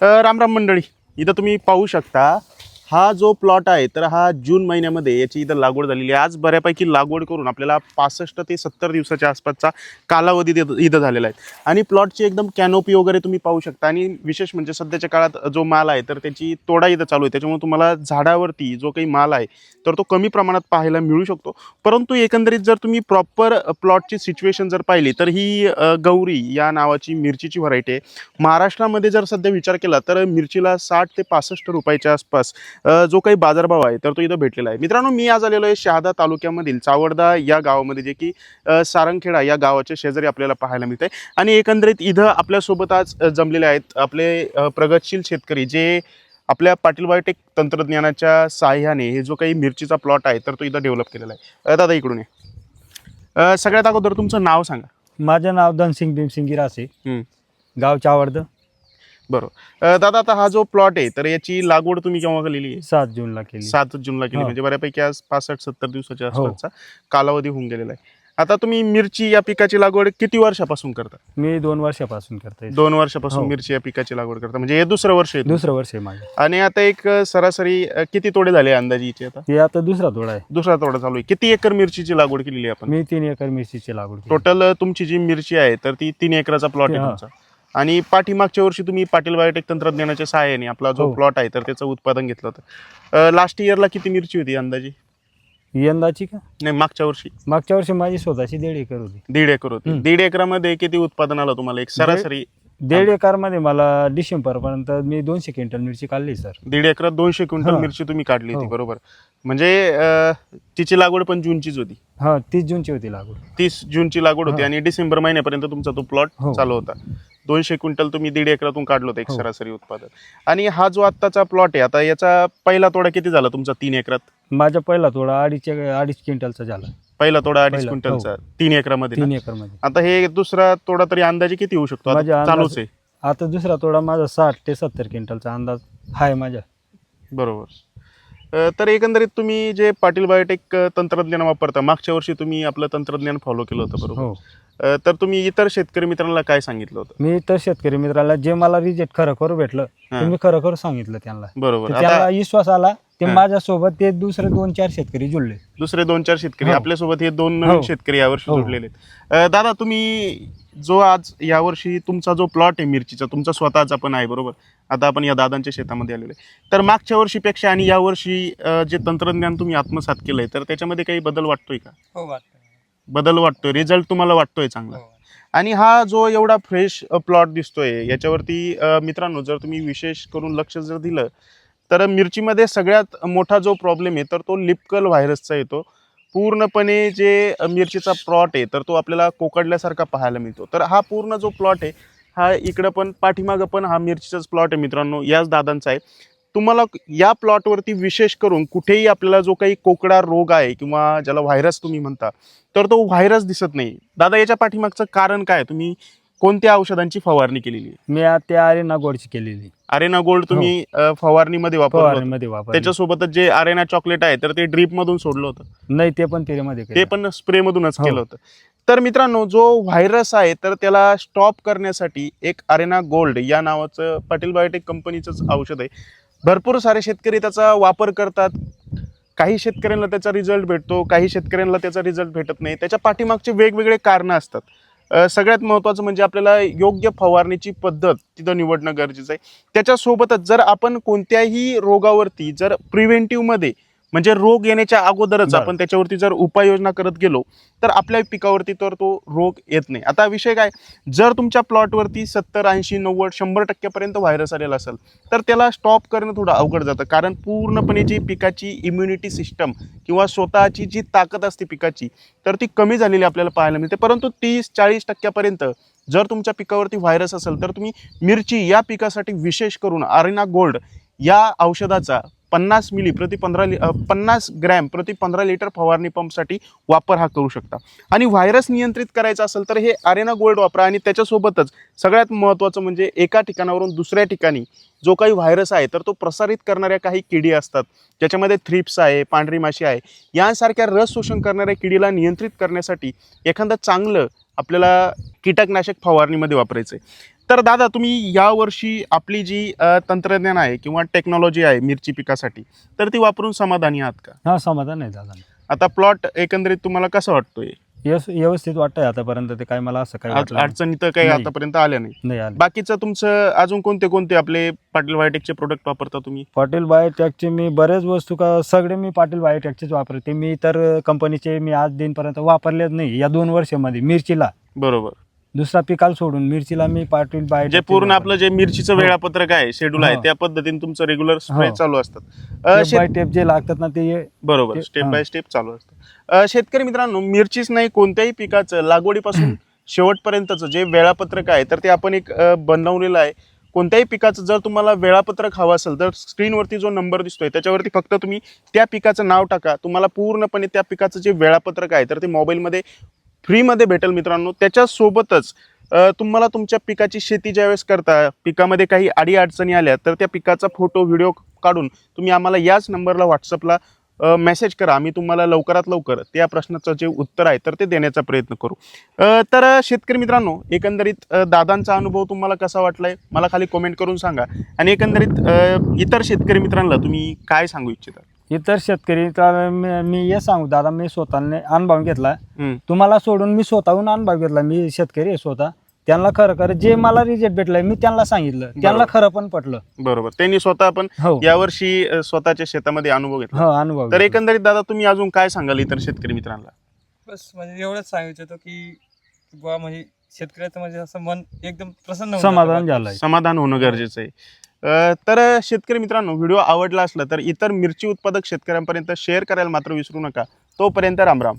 राम राम मंडळी इथं तुम्ही पाहू शकता हा जो प्लॉट आहे तर हा जून महिन्यामध्ये याची इथं लागवड झालेली आहे. आज बऱ्यापैकी लागवड करून आपल्याला पासष्ट ते सत्तर दिवसाच्या आसपासचा कालावधी इथं इथं झालेला आहे. आणि प्लॉटची एकदम कॅनोपी वगैरे तुम्ही पाहू शकता. आणि विशेष म्हणजे सध्याच्या काळात जो माल आहे तर त्याची तोडा इथं चालू आहे. त्याच्यामुळे तुम्हाला झाडावरती जो काही माल आहे तर तो कमी प्रमाणात पाहायला मिळू शकतो. परंतु एकंदरीत जर तुम्ही प्रॉपर प्लॉटची सिच्युएशन जर पाहिली तर ही गौरी या नावाची मिरचीची व्हरायटी आहे. महाराष्ट्रामध्ये जर सध्या विचार केला तर मिरचीला साठ ते पासष्ट रुपयाच्या आसपास जो काही बाजारभाव आहे तर तो इथं भेटलेला आहे. मित्रांनो मी आज आलेलो आहे शहादा तालुक्यामधील चावडदा या गावामध्ये जे की सारंगखेडा या गावाच्या शेजारी आपल्याला पाहायला मिळते आणि एकंदरीत इथं आपल्यासोबत आज जमलेले आहेत आपले प्रगतशील शेतकरी जे आपल्या पाटील बायोटेक तंत्रज्ञानाच्या सहाय्याने हे जो काही मिरचीचा प्लॉट आहे तर तो इथं डेव्हलप केलेला आहे. दादा इकडून सगळ्यात अगोदर तुमचं नाव सांगा. माझं नाव धनसिंग भीमसिंग गिरासे. गाव चावडद. बरोबर. दादा आता हा जो प्लॉट आहे तर याची लागवड तुम्ही केव्हा केलेली आहे? सात जूनला केली. सात जूनला केली. हो. म्हणजे बऱ्यापैकी आज पासष्ट सत्तर दिवसाच्या हो. आसपासचा कालावधी होऊन गेलेला आहे. आता तुम्ही मिरची या पिकाची लागवड किती वर्षापासून करता? मी दोन वर्षापासून करतोय. दोन वर्षापासून हो. मिरची या पिकाची लागवड करता. म्हणजे हे दुसरं वर्ष आहे. दुसरं वर्ष आहे माझं. आणि आता एक सरासरी किती तोडे झाले अंदाजे हिचे आता? ते आता दुसरा तोडा आहे. दुसरा तोडा चालू आहे. किती एकर मिरचीची लागवड केलेली आहे आपण? मी तीन एकर मिरचीची लागवड. टोटल तुमची जी मिरची आहे तर ती तीन एकराचा प्लॉट आहे हा. तुमचा. आणि पाठीमागच्या वर्षी तुम्ही पाटील बायोटेक तंत्रज्ञानाच्या सहाय्याने आपला जो हो. प्लॉट आहे तर त्याचं उत्पादन घेतलं होतं. लास्ट इयरला किती मिरची होती अंदाजे? यंदाची का? नाही मागच्या वर्षी. मागच्या वर्षी माझी स्वतःची दीड एकर होती. दीड एकर होती. हम्म. दीड एकरामध्ये किती उत्पादन आलं तुम्हाला? एक सरासरी दीड एकरमध्ये मला डिसेंबर पर्यंत मी दोनशे क्विंटल मिरची काढली सर दीड एकरात दोनशे क्विंटल हा. मिरची तुम्ही काढली होती हो. बरोबर म्हणजे अं, तिची लागवड पण जूनचीच होती हा तीस जूनची होती लागवड तीस जूनची लागवड होती हा. आणि डिसेंबर महिन्यापर्यंत तुमचा तो प्लॉट हो. चालू होता दोनशे क्विंटल तुम्ही दीड एकरातून काढलं होतं एक हो. सरासरी उत्पादन आणि हा जो आत्ताचा प्लॉट आहे आता याचा पहिला तोडा किती झाला तुमचा तीन एकरात माझा पहिला तोडा अडीच अडीच क्विंटलचा झाला पहिला तोडा अडीच पहिला, क्विंटलचा तीन एकरामध्ये ना? तीन एकरमध्ये आता हे दुसरा तोडा तरी अंदाजे किती होऊ शकतो? आता माझ्या अंदाज- चालूच आहे. आता दुसरा तोडा माझा साठ ते सत्तर क्विंटलचा अंदाज आहे माझ्या. बरोबर. अ, तर एकंदरीत तुम्ही जे पाटील बायोटेक अ, तंत्रज्ञान वापरता मागच्या वर्षी तुम्ही आपलं तंत्रज्ञान फॉलो केलं होतं बरोबर? हो. अ, तर तुम्ही इतर शेतकरी मित्रांना काय सांगितलं होतं मी तर शेतकरी मित्राला जे मला रिजेक्ट खरोखर भेटलं हा. ते मी खरोखर सांगितलं त्यांना बरोबर तर आता त्याला विश्वास आला ते हा. माझ्यासोबत ते दुसरे दोन चार शेतकरी जुळले दुसरे दोन चार शेतकरी हो. आपल्यासोबत हे दोन नवीन हो. शेतकरी यावर्षी हो. जोडलेले आहेत अ, दादा तुम्ही जो आज यावर्षी तुमचा जो प्लॉट आहे मिरचीचा तुमचा स्वतःचा पण आहे बरोबर आता आपण या दादांच्या शेतामध्ये आलेलो आहे तर मागच्या वर्षीपेक्षा आणि यावर्षी अ, जे तंत्रज्ञान तुम्ही आत्मसात केलंय तर त्याच्यामध्ये काही बदल वाटतोय का हो बदल वाटतोय रिझल्ट तुम्हाला वाटतोय चांगला. आणि हा जो एवढा फ्रेश प्लॉट दिसतोय याच्यावरती मित्रांनो जर तुम्ही विशेष करून लक्ष जर दिलं तर मिरचीमध्ये सगळ्यात मोठा जो प्रॉब्लेम आहे तर तो लिपकल व्हायरसचा येतो. पूर्णपणे जे मिरचीचा प्लॉट आहे तर तो आपल्याला कोकडल्यासारखा पाहायला मिळतो. तर हा पूर्ण जो प्लॉट आहे हा इकडं पण पाठीमागं पण हा मिरचीचाच प्लॉट आहे मित्रांनो याच दादांचा आहे. तुम्हाला या प्लॉटवरती विशेष करून कुठेही आपल्याला जो काही कोकडा रोग आहे किंवा ज्याला व्हायरस तुम्ही म्हणता तर तो व्हायरस दिसत नाही. दादा याच्या पाठीमागचं कारण काय? तुम्ही कोणत्या औषधांची फवारणी केलेली? मी त्या आरेना गोडची केलेली. अरेना गोल्ड तुम्ही अ, फवारणीमध्ये. फवारणीमध्ये वापर त्याच्यासोबत जे अरेना चॉकलेट आहे तर ते ड्रीप मधून सोडलं होतं. नाही ते पण त्याच्यामध्ये ते. पण स्प्रे मधूनच हो. केलं होतं. तर मित्रांनो जो व्हायरस आहे तर त्याला स्टॉप करण्यासाठी एक अरेना गोल्ड या नावाचं पाटील बायोटेक कंपनीचंच औषध आहे. भरपूर सारे शेतकरी त्याचा वापर करतात. काही शेतकऱ्यांना त्याचा रिझल्ट भेटतो काही शेतकऱ्यांना त्याचा रिझल्ट भेटत नाही. त्याच्या पाठीमागचे वेगवेगळे कारणं असतात. सगळ्यात महत्त्वाचं म्हणजे आपल्याला योग्य फवारणीची पद्धत तिथं निवडणं गरजेचं आहे. त्याच्यासोबतच जर आपण कोणत्याही रोगावरती जर प्रिव्हेंटिव्हमध्ये म्हणजे रोग येण्याच्या अगोदरच. आपण त्याच्यावरती जर उपाययोजना करत गेलो तर आपल्या पिकावरती तर तो रोग येत नाही. आता विषय काय? जर तुमच्या प्लॉटवरती सत्तर ऐंशी नव्वद शंभर टक्क्यापर्यंत व्हायरस आलेला असेल तर त्याला स्टॉप करणं थोडं अवघड जातं. कारण पूर्णपणे जी पिकाची इम्युनिटी सिस्टम किंवा स्वतःची जी ताकद असते पिकाची तर ती कमी झालेली आपल्याला पाहायला मिळते. परंतु तीस चाळीस टक्क्यापर्यंत जर तुमच्या पिकावरती व्हायरस असेल तर तुम्ही मिरची या पिकासाठी विशेष करून आरेना गोल्ड या औषधाचा पन्नास मिली प्रति पंधरा लि पन्नास ग्रॅम प्रति पंधरा लिटर फवारणी पंपसाठी वापर हा करू शकता. आणि व्हायरस नियंत्रित करायचा असेल तर हे आरेना गोल्ड वापरा आणि त्याच्यासोबतच सगळ्यात महत्त्वाचं म्हणजे एका ठिकाणावरून दुसऱ्या ठिकाणी जो काही व्हायरस आहे तर तो प्रसारित करणाऱ्या काही किडी असतात. ज्याच्यामध्ये थ्रिप्स आहे पांढरी माशी आहे यांसारख्या रस शोषण करणाऱ्या किडीला नियंत्रित करण्यासाठी एखादं चांगलं आपल्याला कीटकनाशक फवारणीमध्ये वापरायचं आहे तर दादा तुम्ही यावर्षी आपली जी अ, तंत्रज्ञान आहे किंवा टेक्नॉलॉजी आहे मिरची पिकासाठी तर ती वापरून समाधानी आहात का? हा समाधान आहे दादा आता प्लॉट एकंदरीत तुम्हाला कसं वाटतोय? व्यवस्थित वाटतंय आतापर्यंत ते काय मला असं काय वाटलं. अडचणी तर काही नाही. आतापर्यंत आल्या नाही. नाही आले बाकीचं तुमचं अजून कोणते कोणते आपले पाटील बायोटेकचे प्रोडक्ट वापरता तुम्ही? पाटील बायोटेकचे मी बरेच वस्तू का सगळे मी पाटील बायोटेकचेच वापरते. मी तर कंपनीचे मी आज दिनपर्यंत वापरलेच नाही. या दोन वर्षामध्ये मिरचीला. बरोबर. दुसरा पिकाल सोडून मिरचीला मी पाटील बायोटेक जे पूर्ण आपलं जे मिरचीचं हो. वेळापत्रक आहे शेड्यूल आहे हो. त्या पद्धतीने तुमचं रेग्युलर स्प्रे हो. चालू असतात शेत- बाय टेप जे लागतात ना ते बरोबर ते- स्टेप हा. बाय स्टेप चालू असतं अ, शेतकरी मित्रांनो मिरचीच नाही कोणत्याही पिकाचं लागवडीपासून शेवटपर्यंतचं जे वेळापत्रक आहे तर ते आपण एक अ, बनवलेलं आहे कोणत्याही पिकाचं जर तुम्हाला वेळापत्रक हवं असेल तर स्क्रीनवरती जो नंबर दिसतोय त्याच्यावरती फक्त तुम्ही त्या पिकाचं नाव टाका तुम्हाला पूर्णपणे त्या पिकाचं जे वेळापत्रक आहे तर ते मोबाईलमध्ये फ्रीमध्ये भेटेल मित्रांनो. त्याच्यासोबतच तुम्हाला तुमच्या पिकाची शेती ज्यावेळेस करता पिकामध्ये काही आडी अडचणी आल्या तर त्या पिकाचा फोटो व्हिडिओ काढून तुम्ही आम्हाला याच नंबरला व्हॉट्सअपला मेसेज करा. आम्ही तुम्हाला लवकरात लवकर त्या प्रश्नाचं जे उत्तर आहे तर ते देण्याचा प्रयत्न करू. तर शेतकरी मित्रांनो एकंदरीत दादांचा अनुभव तुम्हाला कसा वाटला आहे मला खाली कमेंट करून सांगा. आणि एकंदरीत इतर शेतकरी मित्रांना तुम्ही काय सांगू इच्छिता? इतर शेतकरी तर मी मी हे सांगू दादा मी स्वतःने अनुभव घेतला. हम्म, तुम्हाला सोडून मी स्वतःहून अनुभव घेतला मी शेतकरी आहे स्वतः. त्यांना खरं खरं जे मला रिजेक्ट भेटलंय मी त्यांना सांगितलं. त्यांना. खरं पण पटलं. बरोबर. त्यांनी स्वतः पण हो. यावर्षी अ, स्वतःच्या शेतामध्ये अनुभव घेतला. हो अनुभव तर घेतला. एकंदरीत दादा तुम्ही अजून काय सांगाल इतर शेतकरी मित्रांना? बस म्हणजे एवढंच सांगायचं होतं की बुवा म्हणजे शेतकऱ्याचं म्हणजे असं मन एकदम प्रसन्न होऊन समाधान. झालंय. समाधान होणं गरजेचं आहे. तर शेतकरी मित्रांनो व्हिडिओ आवडला असला तर इतर मिरची उत्पादक शेतकऱ्यांपर्यंत शेअर करायला मात्र विसरू नका. तोपर्यंत रामराम.